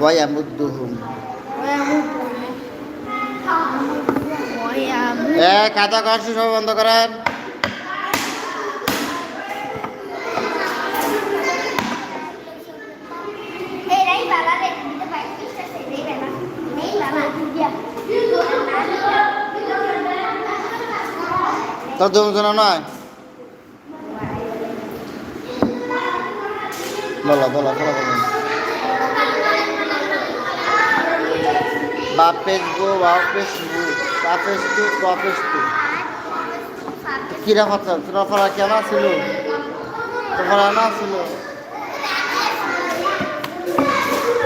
ওয়ায়ামুদ্দুহুম। এ খাতা কাটছি সব বন্ধ করেন। তোর দুজন নয় বলো বলো বলো বলো বাপেসবো বাপেসবো বাপেস্তু বাপেস্তু কিরা কথা তোমার ফলা কেমন ছিল তোমার আনা ছিল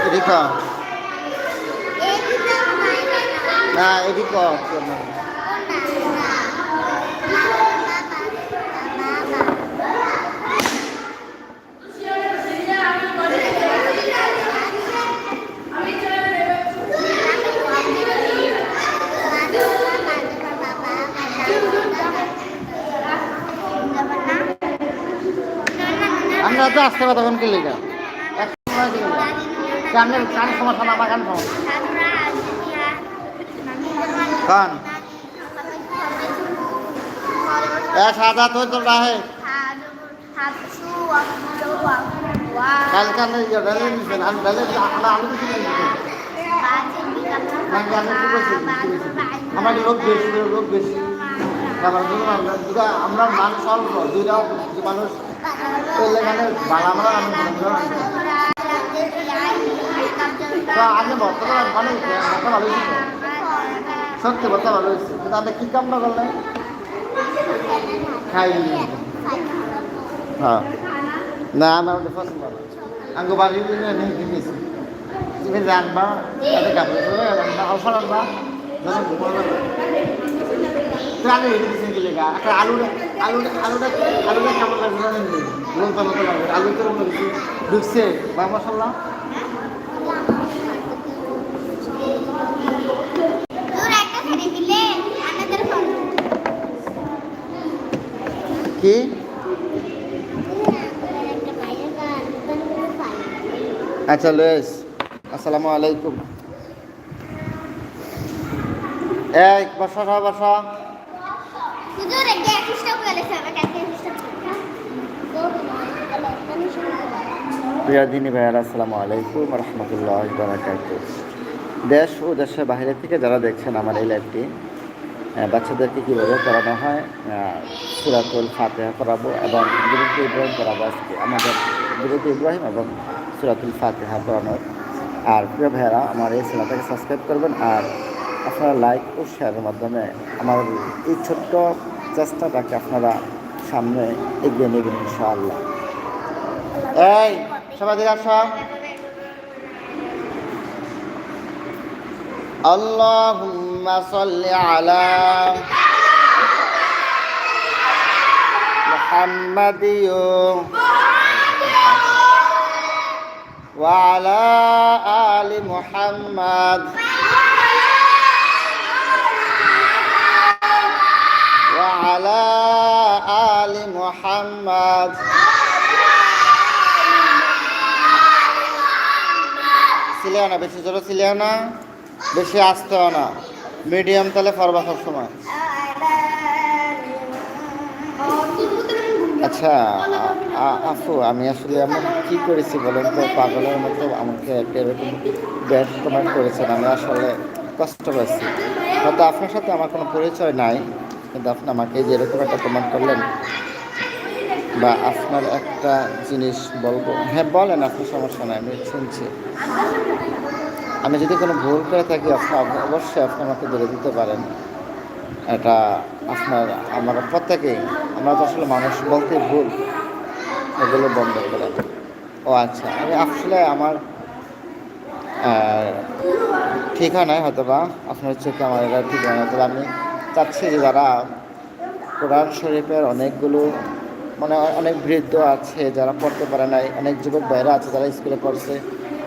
এদিকে না, এদিকে তো আসতে। কানের কান সমস্যা না আমার কান সমস্যা কান এ সাদা তো তো রাহে কাল কাল ইয়ে ডালে দিছেন আলু ডালে আমরা লোক বেশি লোক বেশি। আমার আমরা মানুষ অল্প দুইটা মানুষ। মানে মানে হয়েছে সত্যি কথা ভালো হয়েছে। কিন্তু আপনি কী কামটা করলেন? খাই। হ্যাঁ। না, আমার ওটা পছন্দ আঙ্গো বাড়ি নেই কিনেছি তুমি তাতে কাপড় রাখবা অল্প রাখবা কি লেখা একটা আলুটা আলুটা আলুটা আলুটা কেমন লাগবে জানেন নি। মতো লাগবে আলু তো মতো কিছু ঢুকছে। বা মশলা। কি? আচ্ছা লয়েস আসসালামু আলাইকুম। এক বসা বসা। প্রিয় দিনী ভাইয়ার আসসালামু আলাইকুম রহমতুল্লাহ বারাকাত দেশ ও দেশের বাইরে থেকে যারা দেখছেন আমার এই লাইভটি বাচ্চাদেরকে কীভাবে করানো হয় সুরাতুল ফাতেহা করাবো এবং বিরুদ্ধে ইব্রাহিম করাবো আজকে। আমাদের বিরুদ্ধে ইব্রাহিম এবং সুরাতুল ফাতেহা করানোর আর প্রিয় ভাইয়ারা, আমার এই চ্যানেলটাকে সাবস্ক্রাইব করবেন আর আপনারা লাইক ও শেয়ারের মাধ্যমে আমার এই ছোট্ট চেষ্টাটাকে আপনারা সামনে এগিয়ে নেবেন ইনশাআল্লাহ এই সবাই দিকে আসো اللهم صل على محمد وعلى آل محمد وعلى آل محمد ছিলেও না বেশি জোরে ছিলেও না বেশি আসতেও না মিডিয়াম তাহলে পড়বা সবসময় আচ্ছা আ- আ- আফু আমি আসলে আমার কি করেছি বলেন তো পাগলের মতো আমাকে একটা এরকম ব্যাড কমেন্ট করেছেন আমি আসলে কষ্ট পাচ্ছি হয়তো আপনার সাথে আমার কোনো পরিচয় নাই কিন্তু আপনি আমাকে যে এরকম একটা কমেন্ট করলেন, বা আপনার একটা জিনিস বলব। হ্যাঁ বলেন আপনার সমস্যা নাই, আমি শুনছি। আমি যদি কোনো ভুল করে থাকি, আপনি অবশ্যই আপনি আমাকে বলে দিতে পারেন। এটা আপনার, আমার প্রত্যেকেই, আমরা তো আসলে মানুষ বলতে ভুল। এগুলো বন্ধ করেন। ও আচ্ছা আমি আসলে আমার ঠিকানায় হয়তো বা আপনার চোখে আমার এটা ঠিকানা তবে আমি চাচ্ছি যে যারা কোরআন শরীফের অনেকগুলো মানে অনেক বৃদ্ধ আছে, যারা পড়তে পারে নাই, অনেক যুবক ভাইরা আছে যারা স্কুলে পড়ছে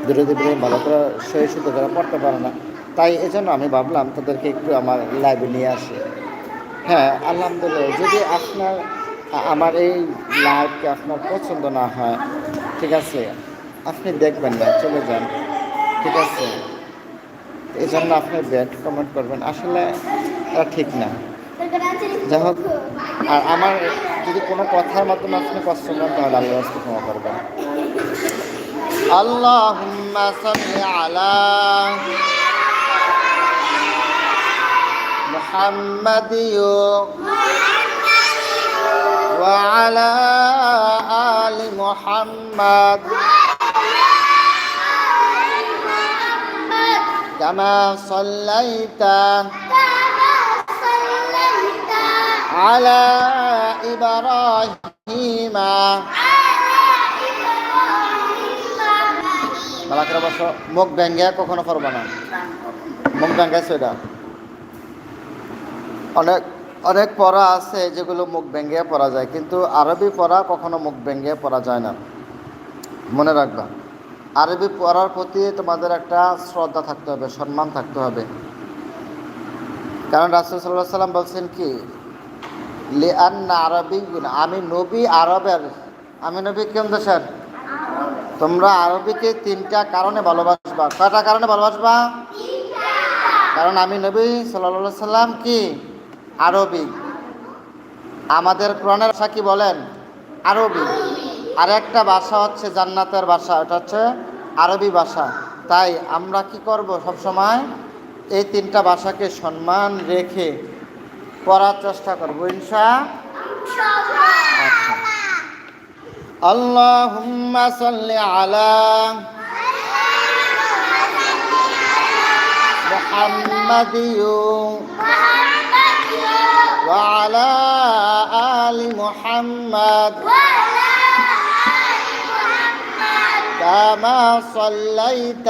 দূরে দূরে ভালো করে সহি শুদ্ধ যারা পড়তে পারে না। তাই এজন্য আমি ভাবলাম তাদেরকে একটু আমার লাইভে নিয়ে আসি। হ্যাঁ আলহামদুলিল্লাহ, যদি আপনার, আমার এই লাইভকে আপনার পছন্দ না হয়, ঠিক আছে, আপনি দেখবেন না, চলে যান, ঠিক আছে। এই জন্য আপনি ব্যাড কমেন্ট করবেন। আসলে এটা ঠিক না যাই হোক আর আমার যদি কোনো কথার মাধ্যমে আপনি কষ্ট পান তাহলে আল্লাহ রাস্তা ক্ষমা করবেন আল্লাহুম্মা সাল্লি আলা محمد وعلى آل محمد كما صليت على إبراهيم মালাকের অবশ্য মুখ ব্যাঙ্গে কখনো পারবো না মুখ ব্যাঙ্গে সেটা অনেক অনেক পড়া আছে যেগুলো মুখ ভেঙে পড়া যায় কিন্তু আরবি পড়া কখনো মুখ ভেঙে পড়া যায় না মনে রাখবা আরবি পড়ার প্রতি তোমাদের একটা শ্রদ্ধা থাকতে হবে সম্মান থাকতে হবে কারণ রাসুল সাল্লাহ সাল্লাম বলছেন কি লিআন আরবি আমি নবী আরবের, আমি নবী কেমন দেশের? তোমরা আরবিকে তিনটা কারণে ভালোবাসবা। কয়টা কারণে ভালোবাসবা? কারণ আমি নবী সাল্লা সাল্লাম কি? আরবি। আমাদের কোরআনের ভাষা কি বলেন? আরবি। আর একটা ভাষা হচ্ছে জান্নাতের ভাষা, এটা হচ্ছে আরবি ভাষা। তাই আমরা কি করব সবসময়? এই তিনটা ভাষাকে সম্মান রেখে পড়ার চেষ্টা করবো ইনশা আচ্ছা আল্লাহুম্মা সাল্লি আলা মুহাম্মাদিয়্যু وعلى آل محمد كما صليت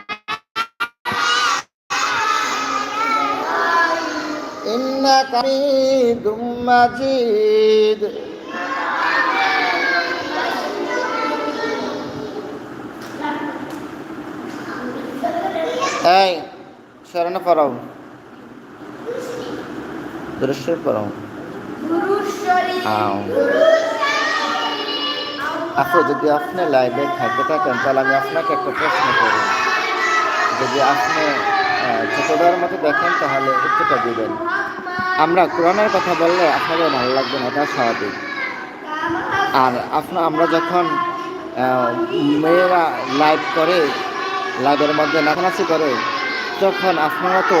إنك حميد مجيد এই স্মরণে পড়াও দৃশ্য পড়াও আও আপু যদি আপনি লাইভে থাকতে থাকেন তাহলে আমি আপনাকে একটা প্রশ্ন করি যদি আপনি ছোটদের মতো দেখেন, তাহলে উত্তরটা দিবেন আমরা কোরআনের কথা বললে আপনাদের ভালো লাগবে না এটা স্বাভাবিক। আর আপনার আমরা যখন মেয়েরা লাইভ করে লাইভের মধ্যে নাচানাচি করে, তখন আপনারা তো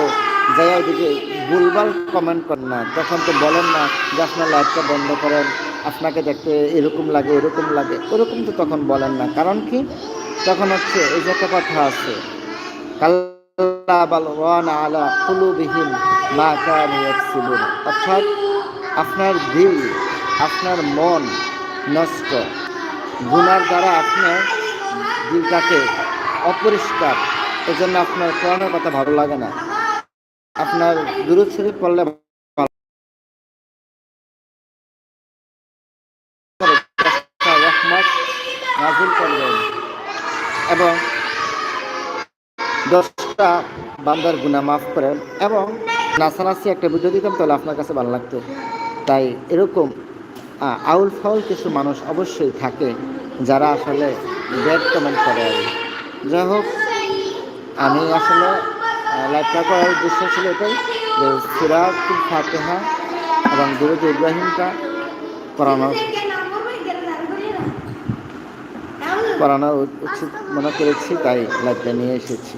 যাই ওদিকে ভুলভাল কমেন্ট করেন না। তখন তো বলেন না যে আপনার লাইভটা বন্ধ করেন, আপনাকে দেখতে এরকম লাগে এরকম লাগে। ওরকম তো তখন বলেন না। কারণ কি? তখন হচ্ছে, এই যে একটা কথা আছে রানা অর্থাৎ আপনার দিল, আপনার মন নষ্ট। গুনার দ্বারা আপনার দিলটাকে অপরিষ্কার। এই জন্য আপনার কোরআনের কথা ভালো লাগে না। আপনার দুরুদ শরীফ পড়লে এবং দশটা বান্দার গুণা মাফ করেন এবং নাচানাচি একটা ভিডিও দিতাম, তাহলে আপনার কাছে ভালো লাগতো। তাই এরকম আউল ফাউল কিছু মানুষ অবশ্যই থাকে যারা আসলে ব্যাড কমেন্ট করে আর যাই হোক, আমি আসলে লাইভটা করার উদ্দেশ্য ছিল এটাই যে সিরাতুল ফাতেহা এবং দুরুদ ইব্রাহিমটা করানো উ- উচিত মনে করেছি, তাই লাইভটা নিয়ে এসেছি।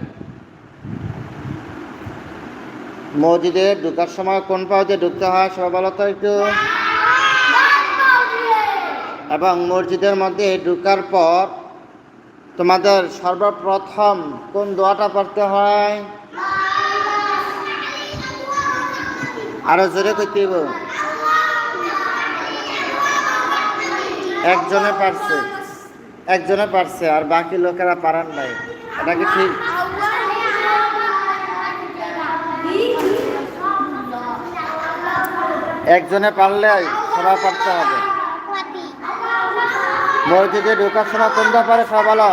মসজিদে ঢুকার সময় কোন পাওতে ঢুকতে হয় সবাই বলো তো একটু। এবং মসজিদের মধ্যে ঢুকার পর তোমাদের সর্বপ্রথম কোন দোয়াটা পড়তে হয়? আরও জোরে করতে একজনে পারছে একজনে পারছে, আর বাকি লোকেরা পারান নাই। এটা কি ঠিক? একজনে পারলে সবাই পারতে হবে। মসজিদে ঢোকার সময় কোনটা পারে সব বলো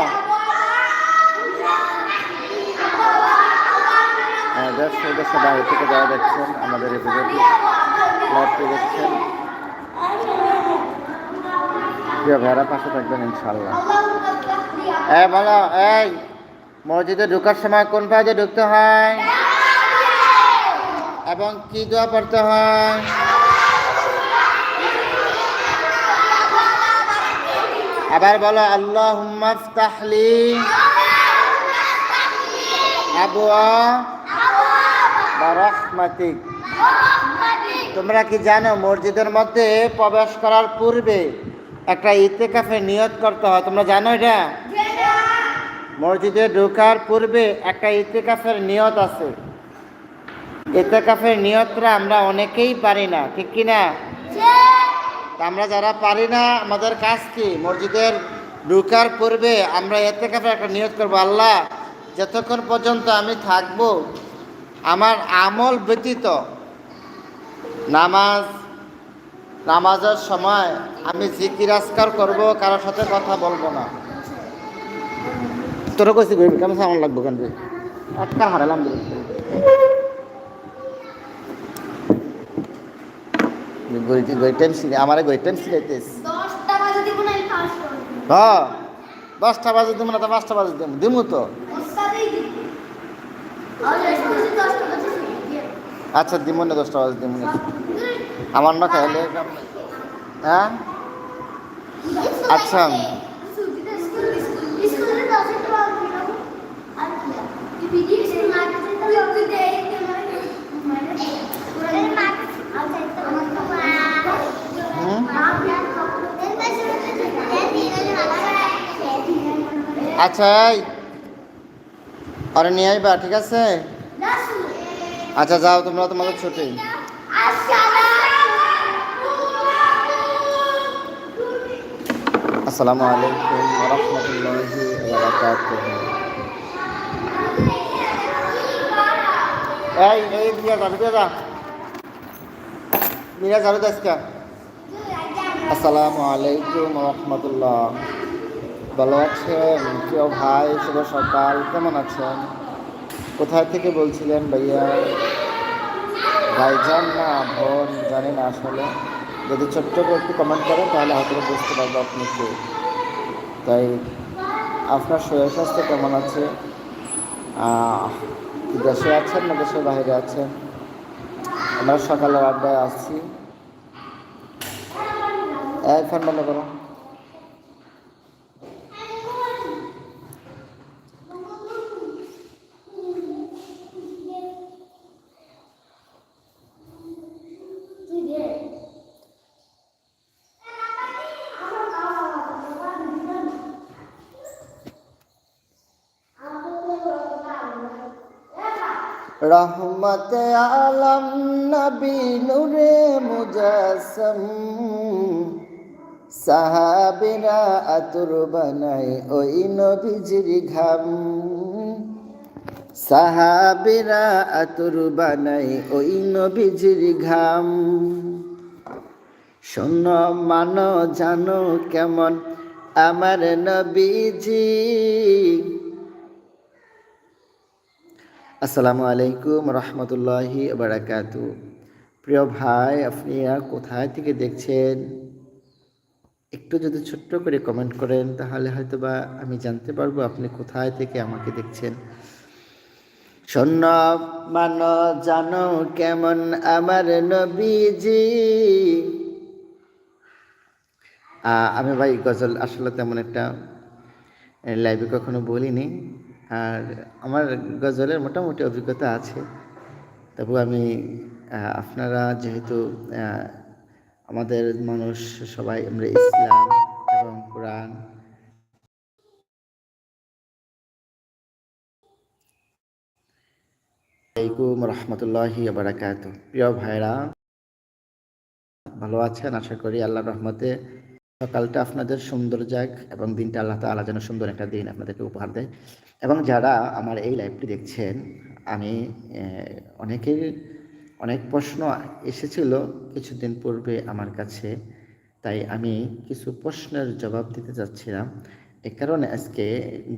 দেশ দেশে বাইরে থেকে যারা দেখছেন, আমাদের এই ভিডিওটি দেখছেন। প্রিয় পাশে থাকবেন ইনশাল্লাহ এই বলো, এই মসজিদে ঢোকার সময় কোন পায়ে ঢুকতে হয়? এবং কি দোয়া পড়তে হয়? আবার বলো আল্লাহ হুম্মাফতাহলি আবুয়া তোমরা কি জানো, মসজিদের মধ্যে প্রবেশ করার পূর্বে একটা ইতেকাফে নিয়ত করতে হয়? তোমরা জানো এটা? মসজিদে ঢোকার পূর্বে একটা ইতেকাফের নিয়ত আছে। ইতেকাফের নিয়তটা আমরা অনেকেই পারি না, ঠিক কি না আমরা যারা পারি না আমাদের কাজ কি? মসজিদের ঢুকার পূর্বে আমরা এতে কাপে একটা নিয়োগ করব। আল্লাহ, যতক্ষণ পর্যন্ত আমি থাকব, আমার আমল ব্যতীত নামাজ, নামাজের সময় আমি জিকির আসকার করব, কারোর সাথে কথা বলব না। তোরা কেমন সামান লাগবো কেন? আটকা হারালাম রে। গইটি গইটেন সিলে আমারে গইটেন সিলাইতেস দশটা বাজে দিব না পাঁচ হ্যাঁ দশটা বাজে দিব না তো পাঁচটা বাজে দিব দিমু তো আচ্ছা দিমু না দশটা বাজে দিমু না আমার না খাইলে হ্যাঁ আচ্ছা। আচ্ছা আরে নিয়ে আইবা, ঠিক আছে? আচ্ছা যাও, তোমরা তোমাদের ছুটি। আসসালামু আলাইকুম রহমতুল্লাহি এই এই দিয়া দিয়া যা। মিরা ঝাড়ু দাসকা আসসালামু আলাইকুম রহমতুল্লাহ। ভালো আছেন? কেউ ভাই, শুভ সকাল। কেমন আছেন? কোথায় থেকে বলছিলেন ভাইয়া? ভাইজান না, বোন, জানি না আসলে। যদি ছোট্ট করে একটু কমেন্ট করেন তাহলে হয়তো বুঝতে পারব আপনি কে। তাই আপনার শরীর স্বাস্থ্য কেমন আছে? দেশে আছেন না দেশের বাইরে আছেন? আমরা সকালের আড্ডায় আসছি। এক ফোন বন্ধ করো। রহমত আলম নবী নূরে মুজাসম। সাহাবিরা আতুর বানাই ওই নবীজির ঘাম। সাহাবিরা আতুর বানাই ওই নবীজির ঘাম। শোনো, মানো, জানো কেমন আমার নবীজি। আসসালামু আলাইকুম রহমতুল্লাহি বারাকাতু প্রিয় ভাই, আপনি কোথায় থেকে দেখছেন? একটু যদি ছোট্ট করে কমেন্ট করেন, তাহলে হয়তো বা আমি জানতে পারব আপনি কোথায় থেকে আমাকে দেখছেন। শূন্য মান জানো কেমন আমার নবীজি? আমি ভাই গজল আসলে তেমন একটা লাইভে কখনো বলিনি। আর আমার গজলের মোটামুটি অভিজ্ঞতা আছে। তবু আমি আপনারা যেহেতু আমাদের মানুষ সবাই আমরা ইসলাম এবং কোরআন। আলাইকুম রহমতুল্লাহি বারাকাত প্রিয় ভাইরা, ভালো আছেন? আশা করি আল্লাহ রহমতে সকালটা আপনাদের সুন্দর যাক এবং দিনটা আল্লাহ তাআলা যেন সুন্দর একটা দিন আপনাদেরকে উপহার দেয়। এবং যারা আমার এই লাইভটি দেখছেন, আমি অনেকের অনেক প্রশ্ন এসেছিল কিছুদিন পূর্বে আমার কাছে, তাই আমি কিছু প্রশ্নের জবাব দিতে যাচ্ছিলাম এ কারণে আজকে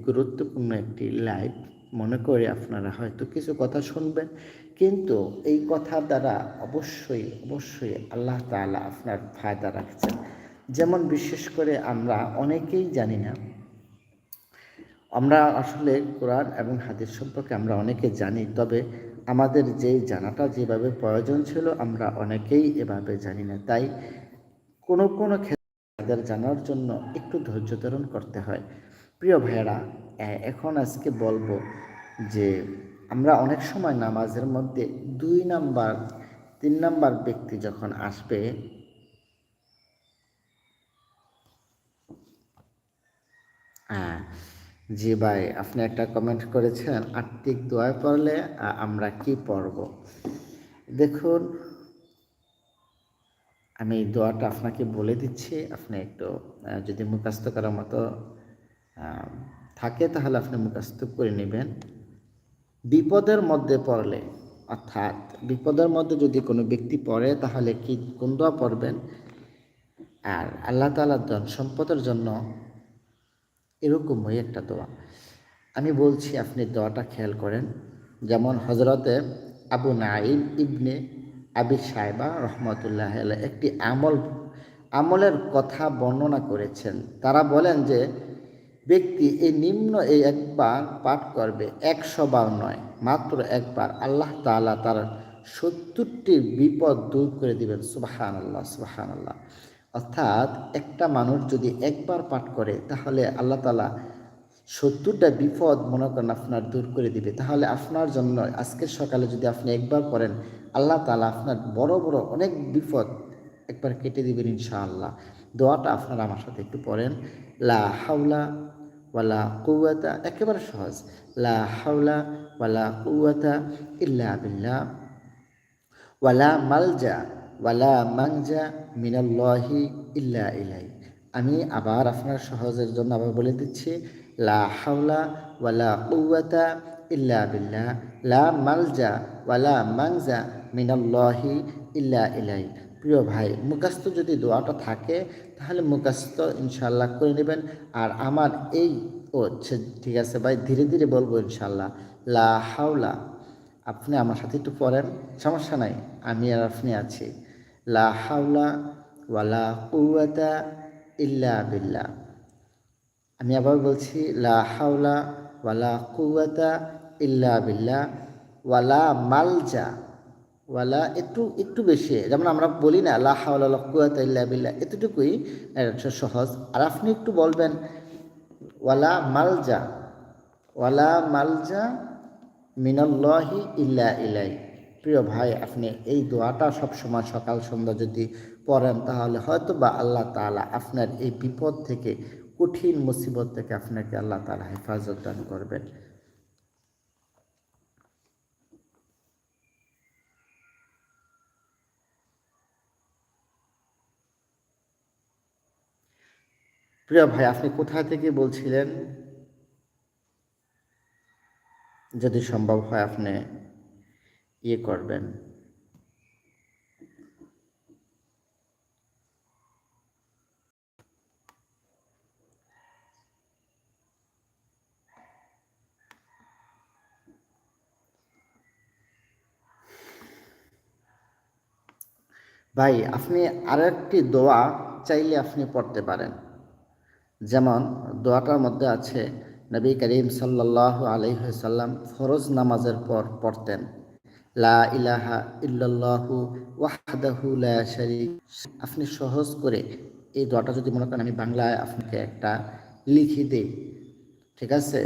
গুরুত্বপূর্ণ একটি লাইভ, মনে করে আপনারা হয়তো কিছু কথা শুনবেন, কিন্তু এই কথা দ্বারা অবশ্যই অবশ্যই আল্লাহ তাআলা আপনার ফায়দা রাখছেন। যেমন বিশেষ করে আমরা অনেকেই জানি না, আমরা আসলে কোরআন এবং হাদিস সম্পর্কে আমরা অনেকে জানি, তবে আমাদের যেই জানাটা যেভাবে প্রয়োজন ছিল, আমরা অনেকেই এভাবে জানি না। তাই কোনো কোনো ক্ষেত্রে তাদের জানার জন্য একটু ধৈর্য ধারণ করতে হয়। প্রিয় ভাইয়েরা এখন আজকে বলব যে আমরা অনেক সময় নামাজের মধ্যে দুই নাম্বার, তিন নাম্বার ব্যক্তি যখন আসবে হ্যাঁ জি ভাই, আপনি একটা কমেন্ট করেছেন আর্থিক দোয়ায় পড়লে আমরা কি পড়ব? দেখুন, আমি দোয়াটা আপনাকে বলে দিচ্ছি, আপনি একটু যদি মুখস্থ করার মতো থাকে, তাহলে আপনি মুখস্থ করে নেবেন। বিপদের মধ্যে পড়লে, অর্থাৎ বিপদের মধ্যে যদি কোনো ব্যক্তি পড়ে, তাহলে কি, কোন দোয়া পড়বেন? আর আল্লাহ তাআলার ধন সম্পদের জন্য এরকমই একটা দোয়া। আমি বলছি, আপনি দোয়াটা খেয়াল করেন। যেমন হজরতে আবু নাইম ইবনে আবি সাহেবা রহমতুল্লাহ একটি আমল, আমলের কথা বর্ণনা করেছেন। তারা বলেন যে, ব্যক্তি এই নিম্ন এই একবার পাঠ করবে একশো বার নয়, মাত্র একবার। আল্লাহ তাআলা তার সত্তরটি বিপদ দূর করে দিবেন। সুবাহান আল্লাহ সুবাহান আল্লাহ অর্থাৎ একটা মানুষ যদি একবার পাঠ করে, তাহলে আল্লাহ তালা সত্তরটা বিপদ মনে করেন আপনার দূর করে দিবে। তাহলে আপনার জন্য আজকের সকালে যদি আপনি একবার পড়েন, আল্লাহ তালা আপনার বড় বড় অনেক বিপদ একবার কেটে দিবেন ইনশাআল্লাহ। দোয়াটা আপনারা আমার সাথে একটু পড়েন। লা হাওলা ওয়ালা কৌয়াতা একেবারে সহজ। লা হাওলা ওয়ালা কৌয়াতা ইল্লা বিল্লাহ। ওয়ালা মালজা ওয়ালা মাংজা মিনাল্লাহি ইল্লা ইলাই আমি আবার আপনার সহজের জন্য আবার বলে দিচ্ছি, লা হাওলা ওয়ালা কুওয়াতা ইল্লা বিল্লাহ। লা মালজা ওয়ালা মাংজা মিনাল্লাহি ইল্লা ইলাই প্রিয় ভাই মুখাস্ত যদি দোয়াটা থাকে, তাহলে মুখাস্ত ইনশাল্লাহ করে নেবেন। আর আমার এই ও ঠিক আছে ভাই, ধীরে ধীরে বলব ইনশাল্লাহ লা হাওলা, আপনি আমার সাথে একটু পড়েন, সমস্যা নাই, আমি আর আপনি আছি। লা হাওলা ওয়ালা কুয়াতা ইল্লা বিল্লাহ। আমি আবার বলছি, লা হাওলা ওয়ালা কুয়াতা ইল্লা বিল্লাহ, ওয়ালা মালজা ওয়ালা একটু একটু বেশি। যেমন আমরা বলি না, লা হাওলা কুয়াতা ইল্লা বিল্লাহ, এতটুকুই সহজ। আর আপনি একটু বলবেন, ওয়ালা মালজা ওয়ালা মালজা মিনাল্লাহি ইল্লা ইলাই প্রিয় ভাই, আপনি এই দোয়াটা সবসময় সকাল সন্ধ্যা যদি পড়েন, তাহলে হয়তো বা আল্লাহ তাআলা আপনার এই বিপদ থেকে, কঠিন মুসিবত থেকে আপনাকে আল্লাহ তালা হেফাজত দান করবেন। প্রিয় ভাই, আপনি কোথা থেকে বলছিলেন? যদি সম্ভব হয় আপনি ইয়ে করবেন। ভাই, আপনি আর একটি দোয়া চাইলে আপনি পড়তে পারেন। যেমন দোয়াটার মধ্যে আছে, নবী করিম সাল্লাহ আলহ সাল্লাম ফরজ নামাজের পর পড়তেন। আপনি সহজ করে এই দোয়াটা যদি মনে করেন, আমি বাংলায় আপনাকে একটা লিখে দিই। ঠিক আছে?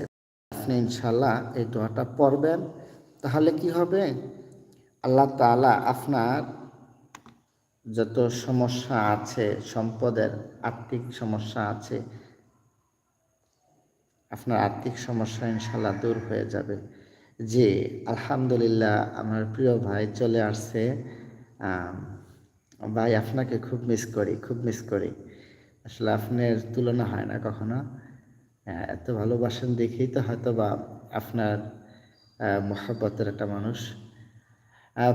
আপনি ইনশাল্লাহ এই দোয়াটা পড়বেন। তাহলে কি হবে? আল্লাহ তাআলা আপনার যত সমস্যা আছে, সম্পদের আর্থিক সমস্যা আছে, আপনার আর্থিক সমস্যা ইনশাল্লাহ দূর হয়ে যাবে। যে আলহামদুলিল্লাহ আমার প্রিয় ভাই চলে আসছে। ভাই আপনাকে খুব মিস করি খুব মিস করি। আসলে আপনার তুলনা হয় না কখনো। আহ, এত ভালোবাসেন দেখেই তো হয়তো বা আপনার মহাব্বতের একটা মানুষ।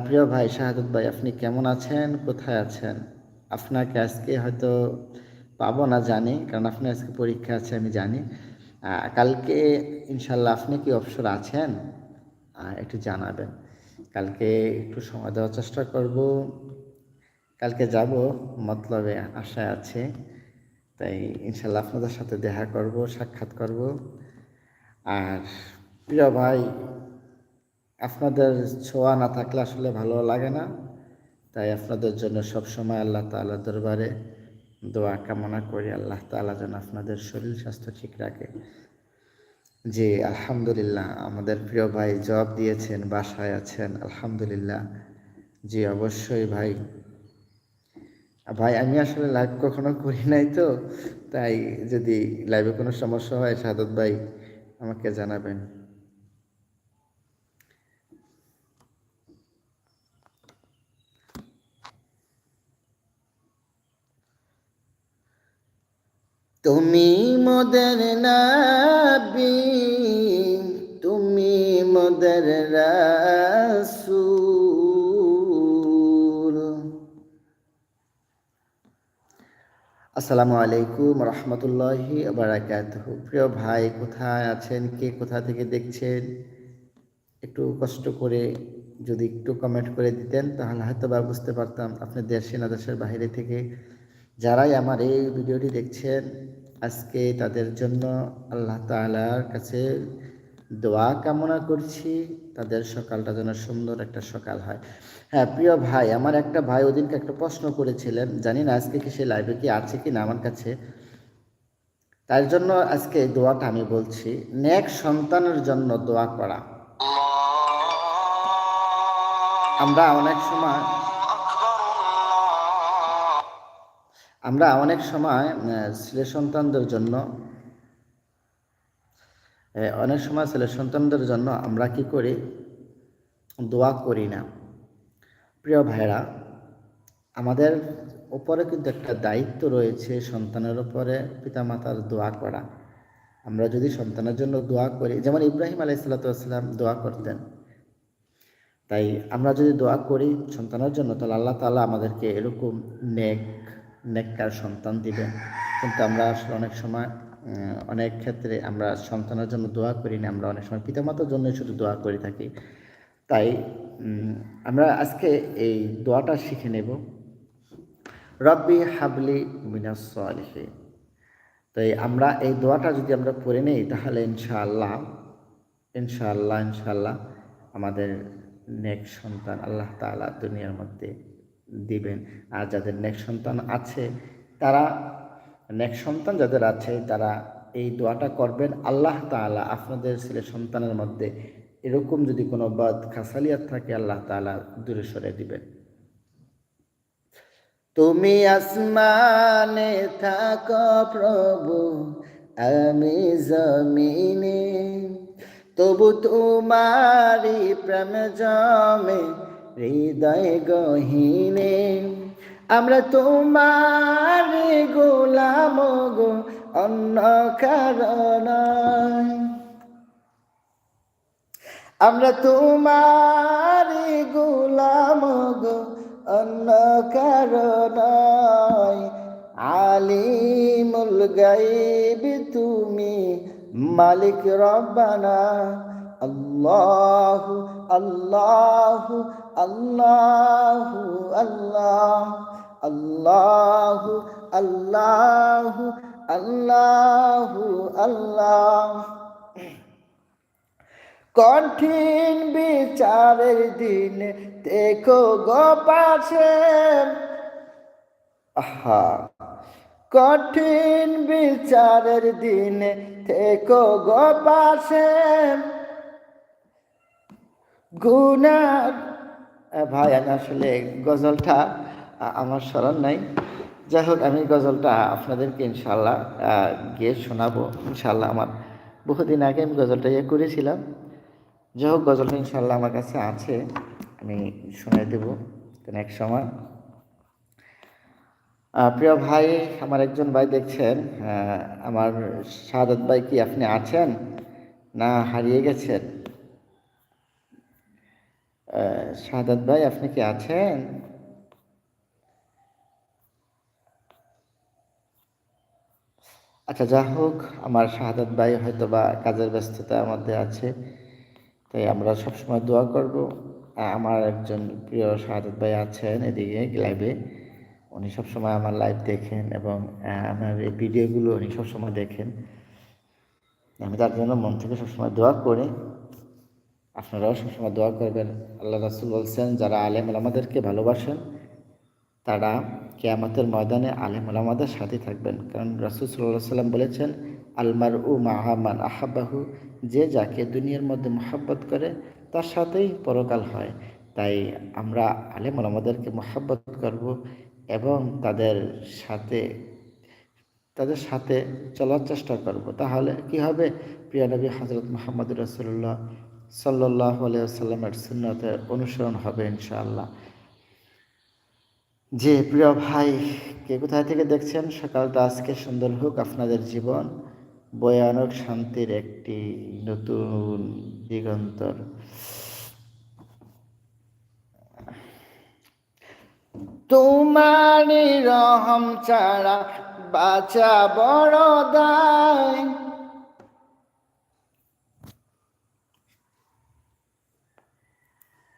প্রিয় ভাই শাহাদত ভাই আপনি কেমন আছেন? কোথায় আছেন? আপনাকে আজকে হয়তো পাবো না জানি কারণ আপনার আজকে পরীক্ষা আছে আমি জানি। কালকে ইনশাল্লাহ আপনি কি অবসর আছেন? একটু জানাবেন। কালকে একটু সময় দেওয়ার চেষ্টা করব। কালকে যাব, মতলবে আশায় আছে। তাই ইনশাল্লাহ আপনাদের সাথে দেখা করব, সাক্ষাৎ করব। আর প্রিয় ভাই, আপনাদের ছোঁয়া না থাকলে আসলে ভালো লাগে না। তাই আপনাদের জন্য সব সময় আল্লাহ তাআলা দরবারে দোয়া কামনা করি। আল্লাহ তাআলা যেন আপনাদের শরীর স্বাস্থ্য ঠিক রাখে। যে আলহামদুলিল্লাহ। আমাদের প্রিয় ভাই জবাব দিয়েছেন, বাসায় আছেন, আলহামদুলিল্লাহ। জি, অবশ্যই ভাই। ভাই, আমি আসলে লাইভ কখনো করি নাই তো, তাই যদি লাইভে কোনো সমস্যা হয়, সাদত ভাই আমাকে জানাবেন। তুমি মদের নাবি, তুমি মদের রাসূল। আসসালামু আলাইকুম রহমতুল্লাহি বারাকাতুহ। প্রিয় ভাই, কোথায় আছেন? কে কোথা থেকে দেখছেন? একটু কষ্ট করে যদি একটু কমেন্ট করে দিতেন, তাহলে হয়তো বা বুঝতে পারতাম আপনি দেশে না দেশের বাইরে থেকে যারাই আমার এই ভিডিওটি দেখছেন আজকে তাদের জন্য আল্লাহ তাআলার কাছে দোয়া কামনা করছি। তাদের সকালটা যেন সুন্দর একটা সকাল হয়। হ্যাঁ প্রিয় ভাই আমার একটা ভাই ওদিনকে একটা প্রশ্ন করেছিলেন জানি না আজকে কি সে লাইভে কি আছে কি না আমার কাছে। তার জন্য আজকে এই দোয়াটা আমি বলছি নেক সন্তানের জন্য দোয়া করা। আমরা অনেক সময় আমরা অনেক সময় ছেলে সন্তানদের জন্য অনেক সময় ছেলে সন্তানদের জন্য আমরা কি করি? দোয়া করি না। প্রিয় ভাইরা আমাদের উপরে কিন্তু একটা দায়িত্ব রয়েছে সন্তানের উপরে পিতামাতার দোয়া করা। আমরা যদি সন্তানের জন্য দোয়া করি, যেমন ইব্রাহিম আলাইসাল্লাতাম দোয়া করতেন। তাই আমরা যদি দোয়া করি সন্তানের জন্য, তাহলে আল্লাহ তালা আমাদেরকে এরকম নেক নেককার সন্তান দিবেন কিন্তু আমরা আসলে অনেক সময় অনেক ক্ষেত্রে আমরা সন্তানের জন্য দোয়া করি না, আমরা অনেক সময় পিতামাতার জন্য শুধু দোয়া করে থাকি। তাই আমরা আজকে এই দোয়াটা শিখে নেব। রব্বি হাবলি মিনাস সালিহিন। তাই আমরা এই দোয়াটা যদি আমরা পড়ে নেই, তাহলে ইনশাআল্লাহ ইনশাআল্লাহ ইনশাআল্লাহ আমাদের নেক সন্তান আল্লাহ তাআলা দুনিয়ার মধ্যে দিবেন। আর যাদের নেক সন্তান আছে, তারা নেক সন্তান যাদের আছে, তারা এই দোয়াটা করবেন, আল্লাহ তাআলা আপনাদের ছেলে সন্তানের মধ্যে এরকম যদি কোনো বাদ খাসালিয়াত থাকে, আল্লাহ তাআলা দূরে সরে দিবেন। তুমি আসমানে থাকো প্রভু, আমি জমিনে, তবু তোমারি প্রেম জমে হৃদয় গহীনে, আমরা তোমার গোলাম গো, অন্য কারণ আমরা তোমার গোলাম গো, অন্য কারণ আলিমুল গাইব তুমি মালিক রব্বানা আল্লাহ আল্লাহ আল্লাহ আল্লাহ আল্লাহ আল্লাহ আল্লাহ আল্লাহ। কঠিন বিচারের দিন দেখো গো পাশে। আহা। কঠিন বিচারের দিন থেকো গো পাশে। গুনার ভাই, আমি আসলে গজলটা আমার স্মরণ নাই। যাই হোক, আমি গজলটা আপনাদেরকে ইনশাল্লাহ গিয়ে শোনাবো। ইনশাল্লাহ আমার বহুদিন আগে আমি গজলটা ইয়ে করেছিলাম। যাই হোক, গজলটা ইনশাল্লাহ আমার কাছে আছে, আমি শুনে দেব কোনো এক সময়। প্রিয় ভাই, আমার একজন ভাই দেখছেন আমার সাদত ভাই কি আপনি আছেন? না, হারিয়ে গেছেন? শাহাদাত ভাই, আপনি কি আছেন? আচ্ছা যা হোক, আমার শাহাদাত ভাই হয়তো বা কাজের ব্যস্ততার মধ্যে আছে, তাই আমরা সবসময় দোয়া করব। আমার একজন প্রিয় শাহাদাত ভাই আছেন এদিকে লাইভে উনি সবসময় আমার লাইভ দেখেন এবং আমার এই ভিডিওগুলো উনি সবসময় দেখেন। আমি তার জন্য মন থেকে সবসময় দোয়া করি। আপনারাও সবসময় দোয়া করবেন। আল্লাহ রাসুল বলছেন, যারা আলেম আলামাদেরকে ভালোবাসেন, তারা কেয়ামতের ময়দানে আলেম আমাদের সাথে থাকবেন। কারণ রাসুল সাল্লাহ সাল্লাম বলেছেন আলমার উ মাহামান আহাবাহু যে যাকে দুনিয়ার মধ্যে মহাব্বত করে, তার সাথেই পরকাল হয়। তাই আমরা আলেম আমাদেরকে মহাব্বত করব এবং তাদের সাথে তাদের সাথে চলার চেষ্টা করব। তাহলে কি হবে? প্রিয় নবী হজরত মোহাম্মদ রসুল্লাহ সাল্লাহ আলিয়াল্লামের সুন্নতের অনুসরণ হবে ইনশাআল্লাহ। যে প্রিয় ভাই, কে কোথায় থেকে দেখছেন? সকালটা আজকে সুন্দর হোক আপনাদের জীবন বয়ানক শান্তির একটি নতুন দিগন্তর। তোমার রহম ছাড়া বাঁচা বড় দায়।